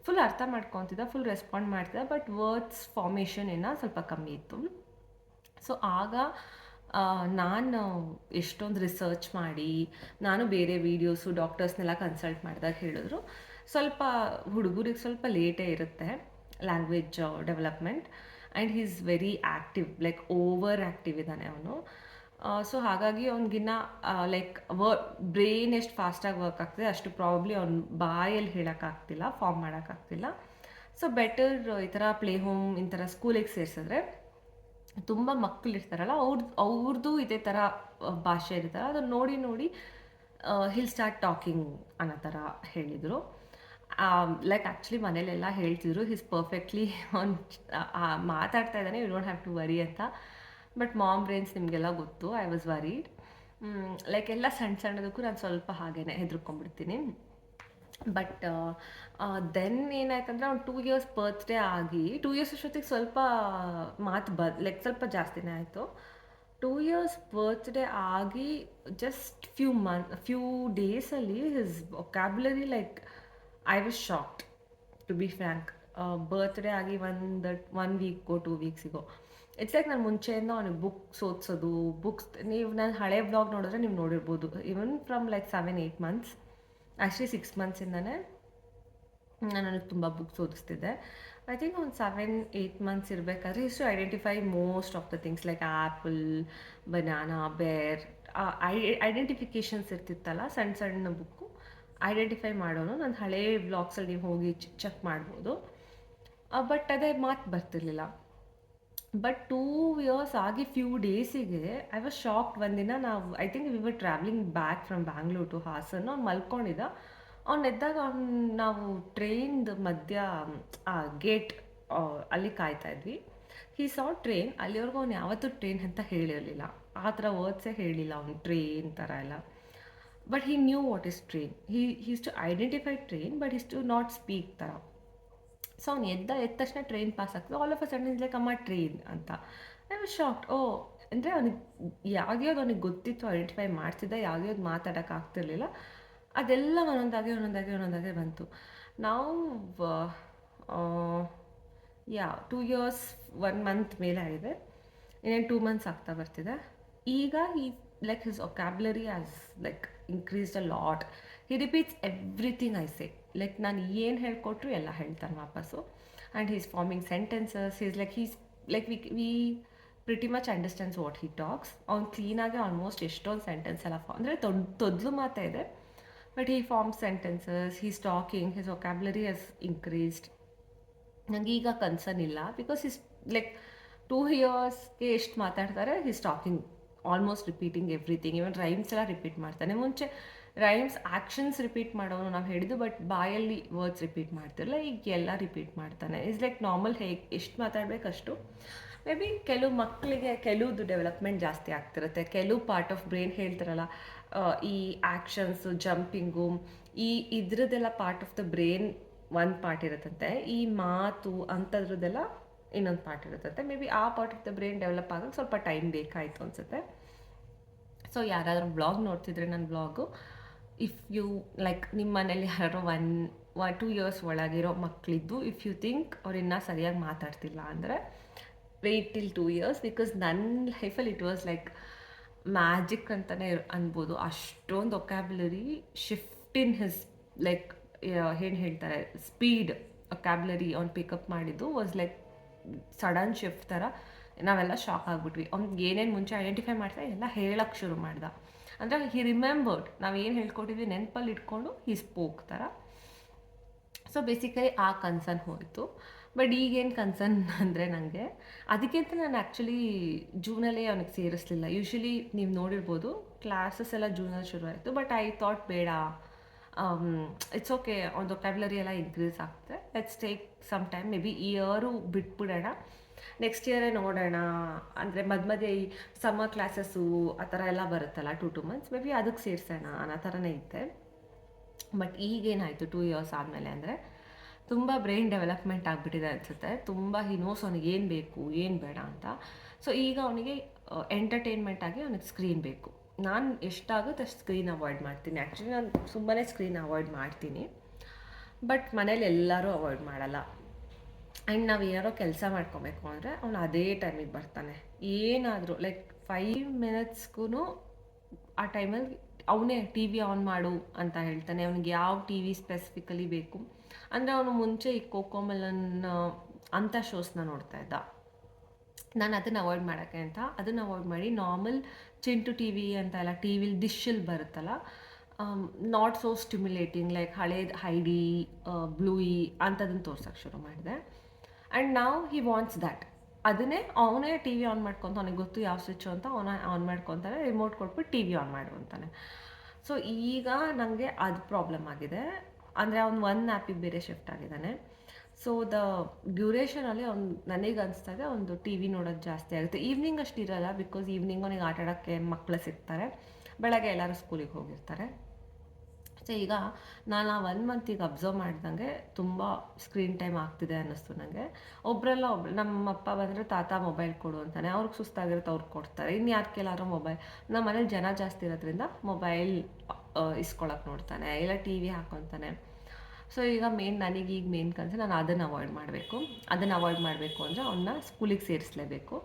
ಫುಲ್ ಅರ್ಥ ಮಾಡ್ಕೊತಿದ್ದ ಫುಲ್ ರೆಸ್ಪಾಂಡ್ ಮಾಡ್ತಿದ್ದ ಬಟ್ ವರ್ಡ್ಸ್ ಫಾರ್ಮೇಷನ್ ಏನೋ ಸ್ವಲ್ಪ ಕಮ್ಮಿ ಇತ್ತು. ಸೊ ಆಗ ನಾನು ಎಷ್ಟೊಂದು ರಿಸರ್ಚ್ ಮಾಡಿ, ನಾನು ಬೇರೆ ವೀಡಿಯೋಸು ಡಾಕ್ಟರ್ಸ್ನೆಲ್ಲ ಕನ್ಸಲ್ಟ್ ಮಾಡಿದಾಗ ಹೇಳಿದ್ರು. ಸ್ವಲ್ಪ ಹುಡುಗರಿಗೆ ಸ್ವಲ್ಪ ಲೇಟೇ ಇರುತ್ತೆ language development and he is very active like over active ಇದ್ದಾನೆ ಅವನು. ಸೊ ಹಾಗಾಗಿ ಅವ್ನಿಗಿನ್ನ ಲೈಕ್ ವರ್ ಬ್ರೈನ್ ಎಷ್ಟು ಫಾಸ್ಟಾಗಿ ವರ್ಕ್ ಆಗ್ತದೆ ಅಷ್ಟು ಪ್ರಾಬ್ಲಿ ಅವ್ನ ಬಾಯಲ್ಲಿ ಹೇಳೋಕ್ಕಾಗ್ತಿಲ್ಲ ಫಾರ್ಮ್ ಮಾಡೋಕ್ಕಾಗ್ತಿಲ್ಲ ಸೊ ಬೆಟರ್ ಈ ಥರ ಪ್ಲೇ ಹೋಮ್ ಈ ಥರ ಸ್ಕೂಲಿಗೆ ಸೇರಿಸಿದ್ರೆ ತುಂಬ ಮಕ್ಕಳು ಇರ್ತಾರಲ್ಲ ಅವ್ರದ್ದು ಅವ್ರದ್ದು ಇದೇ ಥರ ಭಾಷೆ ಇರ್ತಾರೆ. ಅದನ್ನು ನೋಡಿ ನೋಡಿ ಹಿಲ್ ಸ್ಟಾರ್ಟ್ ಟಾಕಿಂಗ್ ಅನ್ನೋ ಥರ ಹೇಳಿದರು. ಲೈಕ್ ಆ್ಯಕ್ಚುಲಿ ಮನೇಲೆಲ್ಲ ಹೇಳ್ತಿದ್ರು ಹಿಸ್ ಪರ್ಫೆಕ್ಟ್ಲಿ ಅವ್ನು ಮಾತಾಡ್ತಾ ಇದ್ದಾನೆ you don't have to worry ಅಂತ. ಬಟ್ ಮಾಮ್ ಬ್ರೇನ್ಸ್ ನಿಮಗೆಲ್ಲ ಗೊತ್ತು ಐ ವಾಸ್ ವರೀಡ್ ಲೈಕ್ ಎಲ್ಲ ಸಣ್ಣ ಸಣ್ಣದಕ್ಕೂ ನಾನು ಸ್ವಲ್ಪ ಹಾಗೇನೆ ಹೆದರ್ಕೊಂಡ್ಬಿಡ್ತೀನಿ. ಬಟ್ ದೆನ್ ಏನಾಯ್ತಂದ್ರೆ ಅವ್ನು ಟೂ ಇಯರ್ಸ್ ಬರ್ತ್ಡೇ ಆಗಿ ಟೂ ಇಯರ್ಸ್ ಅಷ್ಟೊತ್ತಿಗೆ ಸ್ವಲ್ಪ ಮಾತು ಬದ್ ಲೈಕ್ ಸ್ವಲ್ಪ ಜಾಸ್ತಿನೇ ಆಯಿತು. ಟೂ ಇಯರ್ಸ್ ಬರ್ತ್ಡೇ ಆಗಿ ಜಸ್ಟ್ ಫ್ಯೂ ಮಂತ್ ಫ್ಯೂ ಡೇಸಲ್ಲಿ his vocabulary like I was shocked to be frank birthday ಆಗಿ ಒಂದು ಒನ್ ವೀಕ್ಗೋ ಟೂ ವೀಕ್ಸಿಗೋ ಇಟ್ಸ್ ಲೈಕ್ ನಾನು ಮುಂಚೆಯಿಂದ ಅವನಿಗೆ ಬುಕ್ಸ್ ಓದಿಸೋದು ಬುಕ್ಸ್ ನೀವು ನಾನು ಹಳೆ ಬ್ಲಾಗ್ ನೋಡಿದ್ರೆ ನೀವು ನೋಡಿರ್ಬೋದು. Even from like seven eight months actually six ಮಂತ್ಸಿಂದನೇ ನಾನು ನನಗೆ ತುಂಬ ಬುಕ್ಸ್ ಓದಿಸ್ತಿದ್ದೆ ಐ ಥಿಂಕ್ ಒಂದು ಸೆವೆನ್ ಏಯ್ಟ್ ಮಂತ್ಸ್ ಇರಬೇಕಾದ್ರೆ ಇಷ್ಟು identify most of the things like apple banana bear I identifications ಇರ್ತಿತ್ತಲ್ಲ ಸಣ್ಣ ಸಣ್ಣ ಬುಕ್ಕು ಐಡೆಂಟಿಫೈ ಮಾಡೋನು. ನನ್ನ ಹಳೇ ಬ್ಲಾಗ್ಸಲ್ಲಿ ನೀವು ಹೋಗಿ ಚೆಕ್ ಮಾಡ್ಬೋದು. ಬಟ್ ಅದೇ ಮಾತು ಬರ್ತಿರ್ಲಿಲ್ಲ. ಬಟ್ ಟೂ ಇಯರ್ಸ್ ಆಗಿ ಫ್ಯೂ ಡೇಸಿಗೆ ಐ ವಾಸ್ ಶಾಕ್ಡ್ ಒಂದಿನ ನಾವು I think we were travelling back from Bangalore to Hassan ಅವ್ನು ಮಲ್ಕೊಂಡಿದ್ದ. ಅವ್ನು ಎದ್ದಾಗ ಅವ್ನು ನಾವು ಟ್ರೈನ್ದು ಮಧ್ಯ, ಆ ಗೇಟ್ ಅಲ್ಲಿ ಕಾಯ್ತಾ ಇದ್ವಿ. ಹಿ ಸಾ ಟ್ರೈನ್ ಅಲ್ಲಿವರೆಗೂ ಅವ್ನು ಯಾವತ್ತೂ ಟ್ರೈನ್ ಅಂತ ಹೇಳಿರಲಿಲ್ಲ. ಆ ಥರ ವರ್ಡ್ಸೇ ಹೇಳಿಲ್ಲ ಅವ್ನು ಟ್ರೈನ್ ಥರ ಎಲ್ಲ. But he knew what is train he he's to identify train but is to not speak ಥರ. ಸೊ ಅವ್ನು ಎದ್ದ ಎದ್ದ ತಕ್ಷಣ ಟ್ರೈನ್ ಪಾಸ್ ಆಗ್ತದೆ. All of a sudden like ಅಮ್ಮ ಟ್ರೈನ್ ಅಂತ. ಐ ವಾಸ್ ಶಾಕ್ಡ್ ಓ, ಅಂದರೆ ಅವನಿಗೆ ಯಾವ್ಯಾವ್ದು ಅವನಿಗೆ ಗೊತ್ತಿತ್ತು ಐಡೆಂಟಿಫೈ ಮಾಡ್ತಿದ್ದ ಮಾತಾಡೋಕೆ ಆಗ್ತಿರ್ಲಿಲ್ಲ. ಅದೆಲ್ಲ ಒಂದೊಂದಾಗಿ ಒಂದೊಂದಾಗಿ, ಒಂದೊಂದಾಗೆ ಬಂತು. ನಾವು yeah two years one month ಮೇಲೆ ಆಗಿದೆ. ಇನ್ನೇನು ಟೂ ಮಂತ್ಸ್ ಆಗ್ತಾ ಬರ್ತಿದೆ. ಈಗ ಈ like his vocabulary has like increased a lot he repeats everything I say like ನಾನು ಏನು ಹೇಳ್ಕೊಟ್ರು ಎಲ್ಲ ಹೇಳ್ತಾನೆ ವಾಪಸ್ಸು. And he's forming sentences is like he's like we we pretty much understands what he talks ಅವ್ನು ಕ್ಲೀನಾಗಿ ಆಲ್ಮೋಸ್ಟ್ ಎಷ್ಟೊಂದು sentence ಎಲ್ಲ ಫಾ ಅಂದರೆ ತೊಡ್, ತೊದ್ಲು ಮಾತೇ ಇದೆ. But he form sentences he's talking his vocabulary has increased ನನಗೆ ಈಗ ಕನ್ಸರ್ನ್ ಇಲ್ಲ. ಬಿಕಾಸ್ ಇಸ್ ಲೈಕ್ ಟೂ ಇಯರ್ಸ್ಗೆ ಎಷ್ಟು ಮಾತಾಡ್ತಾರೆ he's talking almost repeating everything even rhymes ಎಲ್ಲ ರಿಪೀಟ್ ಮಾಡ್ತಾನೆ. ಮುಂಚೆ ರೈಮ್ಸ್ ಆ್ಯಕ್ಷನ್ಸ್ ರಿಪೀಟ್ ಮಾಡೋನು ನಾವು ಹೇಳಿದ್ದು ಬಟ್ ಬಾಯಲ್ಲಿ ವರ್ಡ್ಸ್ ರಿಪೀಟ್ ಮಾಡ್ತಿರಲ್ಲ, ಈಗ ಎಲ್ಲ ರಿಪೀಟ್ ಮಾಡ್ತಾನೆ. ಇಸ್ ಲೈಕ್ ನಾರ್ಮಲ್ ಹೇಗೆ ಎಷ್ಟು ಮಾತಾಡಬೇಕು ಅಷ್ಟು? ಮೇ ಬಿ ಕೆಲವು ಮಕ್ಕಳಿಗೆ ಕೆಲವುದು ಡೆವಲಪ್ಮೆಂಟ್ ಜಾಸ್ತಿ ಆಗ್ತಿರುತ್ತೆ. ಕೆಲವು ಪಾರ್ಟ್ ಆಫ್ ಬ್ರೈನ್ ಹೇಳ್ತಾರಲ್ಲ ಈ ಆ್ಯಕ್ಷನ್ಸು ಜಂಪಿಂಗು ಈ ಇದ್ರದ್ದೆಲ್ಲ ಪಾರ್ಟ್ ಆಫ್ ದ ಬ್ರೈನ್ ಒಂದು ಪಾರ್ಟ್ ಇರುತ್ತಂತೆ. ಈ ಮಾತು ಅಂಥದ್ರದ್ದೆಲ್ಲ ಇನ್ನೊಂದು ಪಾರ್ಟ್ ಇರುತ್ತಂತೆ. ಮೇ ಬಿ ಆ part of the brain develop ಆಗೋಕ್ಕೆ ಸ್ವಲ್ಪ ಟೈಮ್ ಬೇಕಾಯಿತು ಅನಿಸುತ್ತೆ. ಸೊ ಯಾರಾದರೂ ಬ್ಲಾಗ್ ನೋಡ್ತಿದ್ರೆ ನನ್ನ ಬ್ಲಾಗು ಇಫ್ ಯು ಲೈಕ್ ನಿಮ್ಮ ಮನೇಲಿ ಯಾರು ಒನ್ ಟೂ ಇಯರ್ಸ್ ಒಳಗಿರೋ ಮಕ್ಕಳಿದ್ದು ಇಫ್ ಯು ಥಿಂಕ್ ಅವ್ರು ಇನ್ನೂ ಸರಿಯಾಗಿ ಮಾತಾಡ್ತಿಲ್ಲ ಅಂದರೆ wait till two years because ನನ್ನ ಲೈಫಲ್ಲಿ ಇಟ್ ವಾಸ್ ಲೈಕ್ ಮ್ಯಾಜಿಕ್ ಅಂತಲೇ ಅನ್ಬೋದು. ಅಷ್ಟೊಂದು vocabulary shift in his like ಏನು ಹೇಳ್ತಾರೆ ಸ್ಪೀಡ್ ಒಕ್ಯಾಬ್ಯುಲರಿ ಅವ್ನು ಪಿಕಪ್ ಮಾಡಿದ್ದು ವಾಸ್ ಲೈಕ್ ಸಡನ್ ಶಿಫ್ಟ್ ಥರ ನಾವೆಲ್ಲ ಶಾಕ್ ಆಗಿಬಿಟ್ವಿ. ಅವ್ನಿಗೆ ಏನೇನು ಮುಂಚೆ ಐಡೆಂಟಿಫೈ ಮಾಡ್ತಾ ಎಲ್ಲ ಹೇಳಕ್ಕೆ ಶುರು ಮಾಡ್ದ. ಅಂದರೆ ಹಿ ರಿಮೆಂಬರ್ಡ್ ನಾವು ಏನು ಹೇಳ್ಕೊಟ್ಟಿದ್ವಿ? ನೆನಪಲ್ಲಿ ಇಟ್ಕೊಂಡು ಹಿ ಸ್ಪೋಕ್ ಥರ. ಸೊ ಬೇಸಿಕಲಿ ಆ ಕನ್ಸರ್ನ್ ಹೋಯಿತು. ಬಟ್ ಈಗೇನು ಕನ್ಸರ್ನ್ ಅಂದರೆ ನನಗೆ ಅದಕ್ಕಿಂತ ನಾನು ಆ್ಯಕ್ಚುಲಿ ಜೂನಲ್ಲೇ ಅವನಿಗೆ ಸೇರಿಸ್ಲಿಲ್ಲ. ಯೂಶ್ವಲಿ ನೀವು ನೋಡಿರ್ಬೋದು ಕ್ಲಾಸಸ್ ಎಲ್ಲ ಜೂನಲ್ಲಿ ಶುರುವಾಯಿತು. ಬಟ್ ಐ ಥಾಟ್ ಬೇಡ. ಇಟ್ಸ್ ಓಕೆ ಒಂದು ಕ್ಯಾಬ್ಲರಿ ಎಲ್ಲ ಇನ್ಕ್ರೀಸ್ ಆಗ್ತದೆ. Let's take some time maybe year ಬಿಟ್ಬಿಡೋಣ. Next ಇಯರೇ ನೋಡೋಣ. ಅಂದರೆ ಮಧ್ಯ ಮಧ್ಯೆ ಈ ಸಮ್ಮರ್ ಕ್ಲಾಸಸ್ಸು ಆ ಥರ ಎಲ್ಲ ಬರುತ್ತಲ್ಲ two two months maybe ಅದಕ್ಕೆ ಸೇರಿಸೋಣ ಅನ್ನೋ ಥರನೇ ಇದ್ದೆ ಬಟ್ ಈಗೇನಾಯಿತು ಟೂ ಇಯರ್ಸ್ ಆದಮೇಲೆ ಅಂದರೆ ತುಂಬ ಬ್ರೈನ್ ಡೆವಲಪ್ಮೆಂಟ್ ಆಗಿಬಿಟ್ಟಿದೆ ಅನಿಸುತ್ತೆ. ತುಂಬ ಹಿ ನೋಸ್ ಅವನಿಗೆ ಏನು ಬೇಕು, ಏನು ಬೇಡ ಅಂತ. ಸೊ ಈಗ ಅವನಿಗೆ ಎಂಟರ್ಟೈನ್ಮೆಂಟ್ ಆಗಿ ಅವನಿಗೆ ಸ್ಕ್ರೀನ್ ಬೇಕು. ನಾನು ಎಷ್ಟಾಗುತ್ತೆ ಅಷ್ಟು ಸ್ಕ್ರೀನ್ ಅವಾಯ್ಡ್ ಮಾಡ್ತೀನಿ. ಆ್ಯಕ್ಚುಲಿ ನಾನು ತುಂಬಾ ಸ್ಕ್ರೀನ್ ಅವಾಯ್ಡ್ ಮಾಡ್ತೀನಿ. ಬಟ್ ಮನೇಲಿ ಎಲ್ಲರೂ ಅವಾಯ್ಡ್ ಮಾಡಲ್ಲ. ಆ್ಯಂಡ್ ನಾವು ಏನಾರೋ ಕೆಲಸ ಮಾಡ್ಕೊಬೇಕು ಅಂದರೆ ಅವನು ಅದೇ ಟೈಮಿಗೆ ಬರ್ತಾನೆ. ಏನಾದರೂ ಲೈಕ್ ಫೈವ್ ಮಿನಿಟ್ಸ್ಗೂ ಆ ಟೈಮಲ್ಲಿ ಅವನೇ ಟಿ ವಿ ಆನ್ ಮಾಡು ಅಂತ ಹೇಳ್ತಾನೆ. ಅವ್ನಿಗೆ ಯಾವ ಟಿ ವಿ ಸ್ಪೆಸಿಫಿಕಲಿ ಬೇಕು. ಅಂದರೆ ಅವನು ಮುಂಚೆ ಈ ಕೋಕೋಮೆಲನ್ ಅಂಥ ಶೋಸ್ನ ನೋಡ್ತಾ ಇದ್ದ. ನಾನು ಅದನ್ನು ಅವಾಯ್ಡ್ ಮಾಡೋಕ್ಕೆ ಅಂತ. ಅದನ್ನು ಅವಾಯ್ಡ್ ಮಾಡಿ ನಾರ್ಮಲ್ ಚಿಂಟು ಟಿ ವಿ ಅಂತ ಎಲ್ಲ ಟಿ ವಿಲಿ ಡಿಶಲ್ಲಿ ಬರುತ್ತಲ್ಲ ನಾಟ್ ಸೋ ಸ್ಟಿಮ್ಯುಲೇಟಿಂಗ್ ಲೈಕ್ ಹಳೇದು, ಹೈಡಿ ಬ್ಲೂಯಿ ಅಂಥದನ್ನು ತೋರ್ಸೋಕ್ಕೆ ಶುರು ಮಾಡಿದೆ. ಆ್ಯಂಡ್ ನಾವು ಹಿ ವಾಂಟ್ಸ್ ದ್ಯಾಟ್ ಅದನ್ನೇ ಅವನೇ ಟಿ ವಿ ಆನ್ ಮಾಡ್ಕೊತ, ಅವನಿಗೆ ಗೊತ್ತು ಯಾವ ಸ್ವಿಚ್ಚು ಅಂತ ಅವನ ಆನ್ ಮಾಡ್ಕೊತಾನೆ ರಿಮೋಟ್ ಕೊಟ್ಬಿಟ್ಟು ಟಿ ವಿ ಆನ್ ಮಾಡು ಅಂತಾನೆ. ಸೊ ಈಗ ನನಗೆ ಅದು ಪ್ರಾಬ್ಲಮ್ ಆಗಿದೆ. ಅಂದರೆ ಅವ್ನು ಒನ್ ಆ್ಯಪಿಗೆ ಬೇರೆ ಶಿಫ್ಟ್ ಆಗಿದ್ದಾನೆ. ಸೊ ದ ಡ್ಯೂರೇಷನಲ್ಲಿ ಅವ್ನು, ನನಗೆ ಅನಿಸ್ದಾಗ ಒಂದು ಟಿ ವಿ ನೋಡೋದು ಜಾಸ್ತಿ ಆಗುತ್ತೆ. ಈವ್ನಿಂಗ್ ಅಷ್ಟು ಇರೋಲ್ಲ ಬಿಕಾಸ್ ಈವ್ನಿಂಗ್ ಅವನಿಗೆ ಆಟ ಆಡೋಕ್ಕೆ ಮಕ್ಕಳು ಸಿಗ್ತಾರೆ. ಬೆಳಗ್ಗೆ ಎಲ್ಲರೂ ಸ್ಕೂಲಿಗೆ ಹೋಗಿರ್ತಾರೆ. ಸೊ ಈಗ ನಾನು ಆ ಒನ್ ಮಂತಿಗೆ ಅಬ್ಸರ್ವ್ ಮಾಡ್ದಂಗೆ ತುಂಬ ಸ್ಕ್ರೀನ್ ಟೈಮ್ ಆಗ್ತಿದೆ ಅನ್ನಿಸ್ತು ನನಗೆ ಒಬ್ಬರೆಲ್ಲ ಒಬ್ರು ನಮ್ಮ ಅಪ್ಪ ಬಂದರೆ ತಾತ ಮೊಬೈಲ್ ಕೊಡು ಅಂತಾನೆ, ಅವ್ರಿಗೆ ಸುಸ್ತಾಗಿರುತ್ತೆ ಅವ್ರಿಗೆ ಕೊಡ್ತಾರೆ. ಇನ್ನು ಯಾರು ಕೇಳಾರೋ ಮೊಬೈಲ್ ನಮ್ಮ ಮನೇಲಿ ಜನ ಜಾಸ್ತಿ ಇರೋದ್ರಿಂದ ಮೊಬೈಲ್ ಇಸ್ಕೊಳಕ್ಕೆ ನೋಡ್ತಾನೆ, ಇಲ್ಲ ಟಿ ವಿ ಹಾಕೊತಾನೆ. ಸೊ ಈಗ ಮೇನ್ ನನಗೆ ಈಗ ಮೇನ್ ಕನಸು ನಾನು ಅದನ್ನು ಅವಾಯ್ಡ್ ಮಾಡಬೇಕು. ಅದನ್ನು ಅವಾಯ್ಡ್ ಮಾಡಬೇಕು ಅಂದರೆ ಅವನ್ನ ಸ್ಕೂಲಿಗೆ ಸೇರಿಸಲೇಬೇಕು.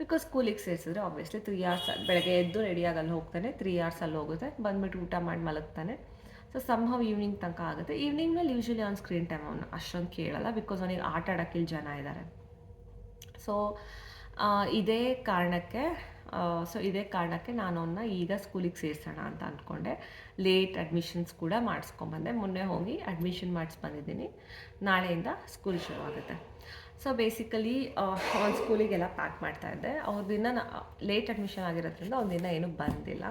ಬಿಕಾಸ್ ಸ್ಕೂಲಿಗೆ ಸೇರಿಸಿದ್ರೆ ಆಬ್ವಿಯಸ್ಲಿ ತ್ರೀ ಅವರ್ಸ್ ಬೆಳಗ್ಗೆ ಎದ್ದು ರೆಡಿಯಾಗಿ ಅಲ್ಲಿ ಹೋಗ್ತಾನೆ ತ್ರೀ ಅವರ್ಸ್ ಅಲ್ಲಿ ಹೋಗುತ್ತೆ. ಬಂದ್ಬಿಟ್ಟು ಊಟ ಮಾಡಿ ಮಲಗ್ತಾನೆ. ಸೊ ಸಂಭವ್ ಈವ್ನಿಂಗ್ ತನಕ ಆಗುತ್ತೆ. ಈವ್ನಿಂಗ್ನಲ್ಲಿ ಯೂಶ್ವಲಿ ಅವ್ನು ಸ್ಕ್ರೀನ್ ಟೈಮ್ ಅವನು ಅಷ್ಟೊಂದು ಕೇಳಲ್ಲ ಬಿಕಾಸ್ ಅವನಿಗೆ ಆಟ ಆಡೋಕ್ಕೆ ಇಲ್ಲಿ ಜನ ಇದ್ದಾರೆ ಸೊ ಇದೇ ಕಾರಣಕ್ಕೆ ಸೊ ಇದೇ ಕಾರಣಕ್ಕೆ ನಾನು ಅವನ್ನ ಈಗ ಸ್ಕೂಲಿಗೆ ಸೇರಿಸೋಣ ಅಂತ ಅಂದ್ಕೊಂಡೆ ಲೇಟ್ ಅಡ್ಮಿಷನ್ಸ್ ಕೂಡ ಮಾಡಿಸ್ಕೊಂಬಂದೆ ಮೊನ್ನೆ ಹೋಗಿ ಅಡ್ಮಿಷನ್ ಮಾಡಿಸ್ಬಂದಿದ್ದೀನಿ ನಾಳೆಯಿಂದ ಸ್ಕೂಲ್ ಶುರು ಆಗುತ್ತೆ. ಸೊ ಬೇಸಿಕಲಿ ಅವ್ನು ಸ್ಕೂಲಿಗೆಲ್ಲ ಪ್ಯಾಕ್ ಮಾಡ್ತಾ ಇದ್ದೆ. ಅವ್ರ ದಿನ ಲೇಟ್ ಅಡ್ಮಿಷನ್ ಆಗಿರೋದ್ರಿಂದ ದಿನ ಏನೂ ಬಂದಿಲ್ಲ.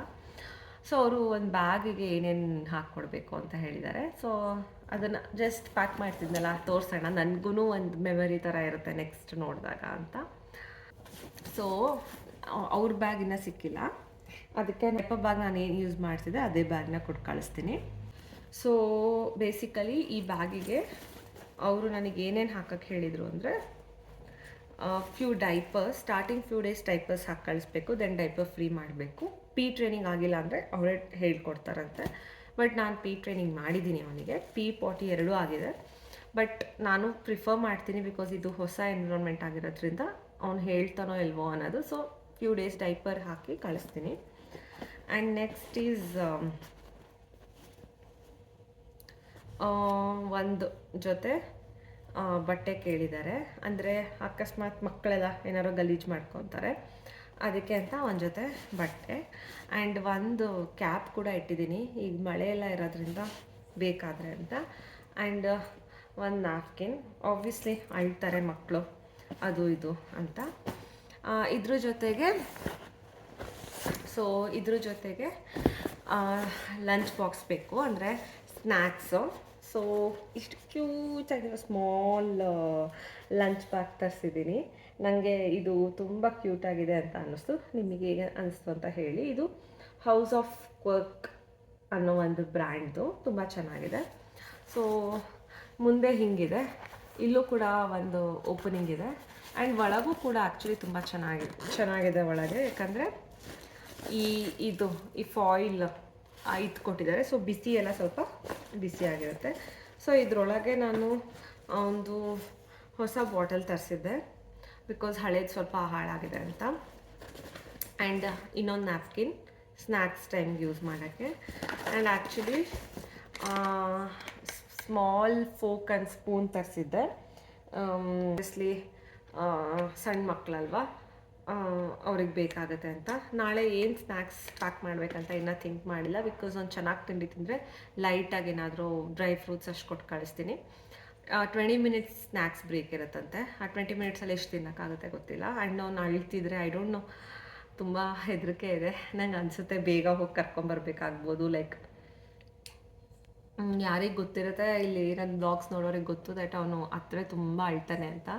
ಸೊ ಅವರು ಒಂದು ಬ್ಯಾಗಿಗೆ ಏನೇನು ಹಾಕ್ಕೊಡ್ಬೇಕು ಅಂತ ಹೇಳಿದ್ದಾರೆ ಸೊ ಅದನ್ನು ಜಸ್ಟ್ ಪ್ಯಾಕ್ ಮಾಡ್ತಿದ್ನಲ್ಲ, ತೋರಿಸೋಣ. ನನಗೂ ಒಂದು ಮೆಮರಿ ಥರ ಇರುತ್ತೆ ನೆಕ್ಸ್ಟ್ ನೋಡಿದಾಗ ಅಂತ. ಸೊ ಅವ್ರ ಬ್ಯಾಗ್ ಇನ್ನೂ ಸಿಕ್ಕಿಲ್ಲ. ಅದಕ್ಕೆ ನೆಪ ಬ್ಯಾಗ್ ನಾನು ಏನು ಯೂಸ್ ಮಾಡ್ತಿದ್ದೆ, ಅದೇ ಬ್ಯಾಗ್ನ ಕೊಟ್ಟು ಕಳಿಸ್ತೀನಿ. ಸೊ ಬೇಸಿಕಲಿ ಈ ಬ್ಯಾಗಿಗೆ ಅವರು ನನಗೆ ಏನೇನು ಹಾಕಕ್ಕೆ ಹೇಳಿದರು ಅಂದರೆ few diapers starting few days diapers ಹಾಕಿ ಕಳಿಸ್ಬೇಕು ದೆನ್ ಡೈಪರ್ ಫ್ರೀ ಮಾಡಬೇಕು. ಪಿ ಟ್ರೈನಿಂಗ್ ಆಗಿಲ್ಲ ಅಂದರೆ ಅವರೇ ಹೇಳ್ಕೊಡ್ತಾರಂತೆ. ಬಟ್ ನಾನು ಪಿ ಟ್ರೈನಿಂಗ್ ಮಾಡಿದ್ದೀನಿ ಅವನಿಗೆ. ಪಿ ಪಾಟಿ ಎರಡೂ ಆಗಿದೆ. ಬಟ್ ನಾನು ಪ್ರಿಫರ್ ಮಾಡ್ತೀನಿ ಬಿಕಾಸ್ ಇದು ಹೊಸ ಎನ್ವಿರಾನ್ಮೆಂಟ್ ಆಗಿರೋದ್ರಿಂದ ಅವ್ನು ಹೇಳ್ತಾನೋ ಇಲ್ವೋ ಅನ್ನೋದು. ಸೊ ಫ್ಯೂ ಡೇಸ್ ಡೈಪರ್ ಹಾಕಿ ಕಳಿಸ್ತೀನಿ. ಆ್ಯಂಡ್ ನೆಕ್ಸ್ಟ್ ಈಸ್ ಒಂದು ಜೊತೆ ಬಟ್ಟೆ ಕೇಳಿದ್ದಾರೆ. ಅಂದರೆ ಅಕಸ್ಮಾತ್ ಮಕ್ಕಳೆಲ್ಲ ಏನಾರೋ ಗಲೀಜು ಮಾಡ್ಕೊತಾರೆ. ಅದಕ್ಕೆ ಅಂತ ಒಂದು ಜೊತೆ ಬಟ್ಟೆ. ಆ್ಯಂಡ್ ಒಂದು ಕ್ಯಾಪ್ ಕೂಡ ಇಟ್ಟಿದ್ದೀನಿ. ಈಗ ಮಳೆ ಎಲ್ಲ ಇರೋದ್ರಿಂದ ಬೇಕಾದರೆ ಅಂತ. ಆ್ಯಂಡ್ ಒಂದು ನ್ಯಾಪ್ಕಿನ್ ಆಬ್ವಿಯಸ್ಲಿ ಅಳ್ತಾರೆ ಮಕ್ಕಳು ಅದು ಇದು ಅಂತ. ಇದ್ರ ಜೊತೆಗೆ ಸೊ ಇದ್ರ ಜೊತೆಗೆ ಲಂಚ್ ಬಾಕ್ಸ್ ಬೇಕು. ಅಂದರೆ ಸ್ನ್ಯಾಕ್ಸು ಸೊ, ಇಷ್ಟು ಕ್ಯೂಟಾಗಿರೋ ಸ್ಮಾಲ್ ಲಂಚ್ ಬ್ಯಾಗ್ ತರಿಸಿದ್ದೀನಿ. ನನಗೆ ಇದು ತುಂಬ ಕ್ಯೂಟಾಗಿದೆ ಅಂತ ಅನ್ನಿಸ್ತು. ನಿಮಗೆ ಹೇಗೆ ಅನಿಸ್ತು ಅಂತ ಹೇಳಿ, ಇದು ಹೌಸ್ ಆಫ್ ವರ್ಕ್ ಅನ್ನೋ ಒಂದು ಬ್ರ್ಯಾಂಡ್ದು ತುಂಬ ಚೆನ್ನಾಗಿದೆ. ಸೊ ಮುಂದೆ ಹಿಂಗಿದೆ. ಇಲ್ಲೂ ಕೂಡ ಒಂದು ಓಪನಿಂಗ್ ಇದೆ. ಆ್ಯಂಡ್ ಒಳಗೂ ಕೂಡ ಆ್ಯಕ್ಚುಲಿ ತುಂಬ ಚೆನ್ನಾಗಿದೆ ಚೆನ್ನಾಗಿದೆ ಒಳಗೆ. ಯಾಕಂದರೆ ಈ, ಇದು, ಈ ಫಾಯಿಲ್ ಇದು ಕೊಟ್ಟಿದ್ದಾರೆ ಸೊ ಬಿಸಿ ಎಲ್ಲ ಸ್ವಲ್ಪ ಬಿಸಿ ಆಗಿರುತ್ತೆ. ಸೊ ಇದರೊಳಗೆ ನಾನು ಒಂದು ಹೊಸ ಬಾಟಲ್ ತರಿಸಿದ್ದೆ. ಬಿಕಾಸ್ ಹಳೇದು ಸ್ವಲ್ಪ ಹಾಳಾಗಿದೆ ಅಂತ. ಆ್ಯಂಡ್ ಇನ್ನೊಂದು ನ್ಯಾಪ್ಕಿನ್ ಸ್ನ್ಯಾಕ್ಸ್ ಟೈಮ್ಗೆ ಯೂಸ್ ಮಾಡೋಕ್ಕೆ. And actually small fork and spoon ತರಿಸಿದ್ದೆ. ಆಬ್ವಿಯಸ್ಲಿ ಸಣ್ಣ ಮಕ್ಕಳಲ್ವಾ ಅವ್ರಿಗೆ ಬೇಕಾಗುತ್ತೆ ಅಂತ. ನಾಳೆ ಏನು ಸ್ನ್ಯಾಕ್ಸ್ ಪ್ಯಾಕ್ ಮಾಡಬೇಕಂತ ಇನ್ನೂ ಥಿಂಕ್ ಮಾಡಿಲ್ಲ. ಬಿಕಾಸ್ ಒಂದು ಚೆನ್ನಾಗಿ ತಿಂಡಿ ತಿಂದರೆ ಲೈಟಾಗಿ ಏನಾದರೂ ಡ್ರೈ ಫ್ರೂಟ್ಸ್ ಅಷ್ಟು ಕೊಟ್ಟು ಕಳಿಸ್ತೀನಿ. ಟ್ವೆಂಟಿ ಮಿನಿಟ್ಸ್ ಸ್ನ್ಯಾಕ್ಸ್ ಬ್ರೇಕ್ ಇರುತ್ತಂತೆ. ಆ ಟ್ವೆಂಟಿ ಮಿನಿಟ್ಸಲ್ಲಿ ಎಷ್ಟು ತಿನ್ನೋಕ್ಕಾಗುತ್ತೆ ಗೊತ್ತಿಲ್ಲ. ಆ್ಯಂಡ್ ಅವ್ನು ಅಳ್ತಿದ್ರೆ ಐ ಡೋಂಟ್ ನೋ ತುಂಬ ಹೆದರಿಕೆ ಇದೆ. ನಂಗೆ ಅನಿಸುತ್ತೆ ಬೇಗ ಹೋಗಿ ಕರ್ಕೊಂಬರ್ಬೇಕಾಗ್ಬೋದು ಲೈಕ್ ಯಾರಿಗೆ ಗೊತ್ತಿರುತ್ತೆ, ಇಲ್ಲಿ ನನ್ನ ಬ್ಲಾಗ್ಸ್ ನೋಡೋರಿಗೆ ಗೊತ್ತು ದಟ್ ಅವನು ಹತ್ರ ತುಂಬ ಅಳ್ತಾನೆ ಅಂತ.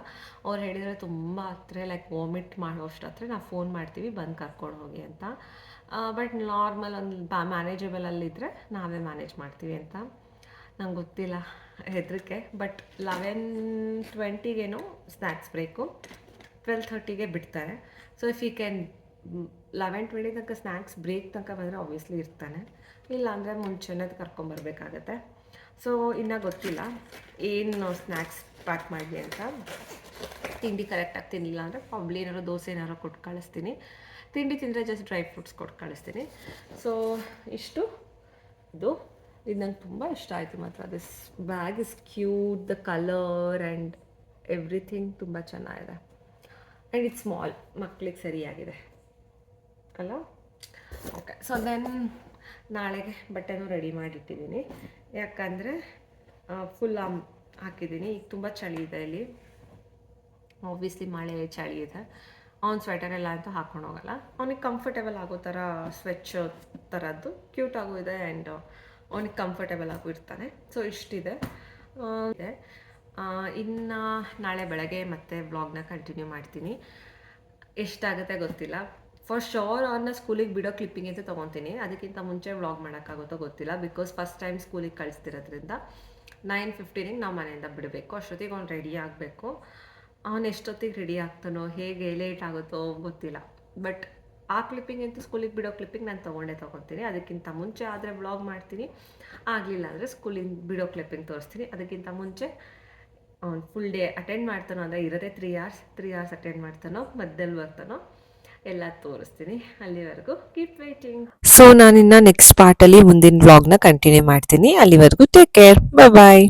ಅವ್ರು ಹೇಳಿದರೆ ತುಂಬ ಹತ್ರ ಲೈಕ್ ವಾಮಿಟ್ ಮಾಡೋಷ್ಟು ಹತ್ರ ನಾವು ಫೋನ್ ಮಾಡ್ತೀವಿ, ಬಂದು ಕರ್ಕೊಂಡು ಹೋಗಿ ಅಂತ. ಬಟ್ ನಾರ್ಮಲ್ ಒಂದು ಬಾ ಮ್ಯಾನೇಜಬಲಲ್ಲಿದ್ದರೆ ನಾವೇ ಮ್ಯಾನೇಜ್ ಮಾಡ್ತೀವಿ ಅಂತ. ನಂಗೆ ಗೊತ್ತಿಲ್ಲ ಹೆದರಿಕೆ ಬಟ್ ಲೆವೆನ್ ಟ್ವೆಂಟಿಗೇನು ಸ್ನ್ಯಾಕ್ಸ್ ಬ್ರೇಕು ಟ್ವೆಲ್ ಥರ್ಟಿಗೆ ಬಿಡ್ತಾರೆ. So if you can eleven twenty ತನಕ ಸ್ನ್ಯಾಕ್ಸ್ ಬ್ರೇಕ್ ತನಕ ಬಂದರೆ ಆಬ್ವಿಯಸ್ಲಿ ಇರ್ತಾನೆ. ಇಲ್ಲ ಅಂದರೆ ಮುಂಚೆನೇ ಕರ್ಕೊಂಬರ್ಬೇಕಾಗತ್ತೆ ಸೊ ಇನ್ನೂ ಗೊತ್ತಿಲ್ಲ. ಏನು ಸ್ನ್ಯಾಕ್ಸ್ ಪ್ಯಾಕ್ ಮಾಡಲಿ ಅಂತ. ತಿಂಡಿ ಕರೆಕ್ಟಾಗಿ ತಿನ್ನಲಿಲ್ಲ ಅಂದರೆ ಪ್ರಾಬ್ಲಿ ಏನಾರು ದೋಸೆ ಏನಾರು ಕೊಟ್ಟು ಕಳಿಸ್ತೀನಿ. ತಿಂಡಿ ತಿಂದರೆ ಜಸ್ಟ್ ಡ್ರೈ ಫ್ರೂಟ್ಸ್ ಕೊಟ್ಟು ಕಳಿಸ್ತೀನಿ. ಸೊ ಇಷ್ಟು. ಇದು. ಇದು ನಂಗೆ ತುಂಬ ಇಷ್ಟ ಆಯಿತು ಮಾತ್ರ. This bag is cute the colour and everything ತುಂಬ ಚೆನ್ನಾಗಿದೆ. ಆ್ಯಂಡ್ ಇಟ್ಸ್ ಸ್ಮಾಲ್ ಮಕ್ಕಳಿಗೆ ಸರಿಯಾಗಿದೆ. ಅಲ್ಲ? ಓಕೆ ಸೊ ದೆನ್ ನಾಳೆಗೆ ಬಟ್ಟೆನೂ ರೆಡಿ ಮಾಡಿಟ್ಟಿದ್ದೀನಿ. ಯಾಕಂದರೆ ಫುಲ್ ಹಾಕಿದ್ದೀನಿ. ಈಗ ತುಂಬ ಚಳಿ ಇದೆ ಇಲ್ಲಿ. ಆಬ್ವಿಯಸ್ಲಿ ಮಳೆ ಚಳಿ ಇದೆ. ಅವ್ನು ಸ್ವೆಟರ್ ಎಲ್ಲ ಅಂತೂ ಹಾಕೊಂಡು ಹೋಗಲ್ಲ. ಅವನಿಗೆ ಕಂಫರ್ಟೇಬಲ್ ಆಗೋ ಥರ ಸ್ವೆಚ್ ಥರದ್ದು ಕ್ಯೂಟ್ ಆಗೂ ಇದೆ ಆ್ಯಂಡ್ ಅವ್ನಿಗೆ ಕಂಫರ್ಟೇಬಲ್ ಆಗೂ ಇರ್ತಾನೆ. ಸೊ ಇಷ್ಟಿದೆ. ಇದೆ. ಇನ್ನು ನಾಳೆ ಬೆಳಗ್ಗೆ ಮತ್ತೆ ವ್ಲಾಗ್ನ ಕಂಟಿನ್ಯೂ ಮಾಡ್ತೀನಿ. ಎಷ್ಟಾಗುತ್ತೆ ಗೊತ್ತಿಲ್ಲ. ಫಾರ್ ಶೋರ್ ಅವ್ರನ್ನ ಸ್ಕೂಲಿಗೆ ಬಿಡೋ ಕ್ಲಿಪ್ಪಿಂಗ್ ಅಂತ ತೊಗೊತೀನಿ. ಅದಕ್ಕಿಂತ ಮುಂಚೆ ವ್ಲಾಗ್ ಮಾಡೋಕ್ಕಾಗುತ್ತೋ ಗೊತ್ತಿಲ್ಲ. ಬಿಕಾಸ್ ಫಸ್ಟ್ ಟೈಮ್ ಸ್ಕೂಲಿಗೆ ಕಳಿಸ್ತಿರೋದ್ರಿಂದ ನೈನ್ ಫಿಫ್ಟೀನಿಗೆ ನಾವು ಮನೆಯಿಂದ ಬಿಡಬೇಕು. ಅಷ್ಟೊತ್ತಿಗೆ ಅವ್ನು ರೆಡಿ ಆಗಬೇಕು. ಅವನು ಎಷ್ಟೊತ್ತಿಗೆ ರೆಡಿ ಆಗ್ತಾನೋ, ಹೇಗೆ ಲೇಟ್ ಆಗುತ್ತೋ ಗೊತ್ತಿಲ್ಲ. ಬಟ್ ಆ ಕ್ಲಿಪ್ಪಿಂಗ್ ಅಂತೂ ಸ್ಕೂಲಿಗೆ ಬಿಡೋ ಕ್ಲಿಪ್ಪಿಂಗ್ ನಾನು ತೊಗೊಂಡೇ ತೊಗೊತೀನಿ. ಅದಕ್ಕಿಂತ ಮುಂಚೆ ಆದರೆ ವ್ಲಾಗ್ ಮಾಡ್ತೀನಿ. ಆಗಲಿಲ್ಲ ಅಂದರೆ ಸ್ಕೂಲಿಂದ ಬಿಡೋ ಕ್ಲಿಪ್ಪಿಂಗ್ ತೋರಿಸ್ತೀನಿ. ಅದಕ್ಕಿಂತ ಮುಂಚೆ ಅವ್ನು ಫುಲ್ ಡೇ ಅಟೆಂಡ್ ಮಾಡ್ತಾನೋ ಅಂದರೆ ಇರೋದೇ three hours three hours attend ಮಾಡ್ತಾನೋ ಮಧ್ಯದಲ್ಲಿ ಬರ್ತಾನೋ ಎಲ್ಲ ತೋರಿಸ್ತೀನಿ ಅಲ್ಲಿವರೆಗೂ. ಕೀಪ್ ವೇಟಿಂಗ್ ಸೊ ನಾನಿನ್ನ ನೆಕ್ಸ್ಟ್ ಪಾರ್ಟಲ್ಲಿ ಮುಂದಿನ ವ್ಲಾಗ್ನ ಕಂಟಿನ್ಯೂ ಮಾಡ್ತೀನಿ. ಅಲ್ಲಿವರೆಗೂ ಟೇಕ್ ಕೇರ್ ಬಾಯ್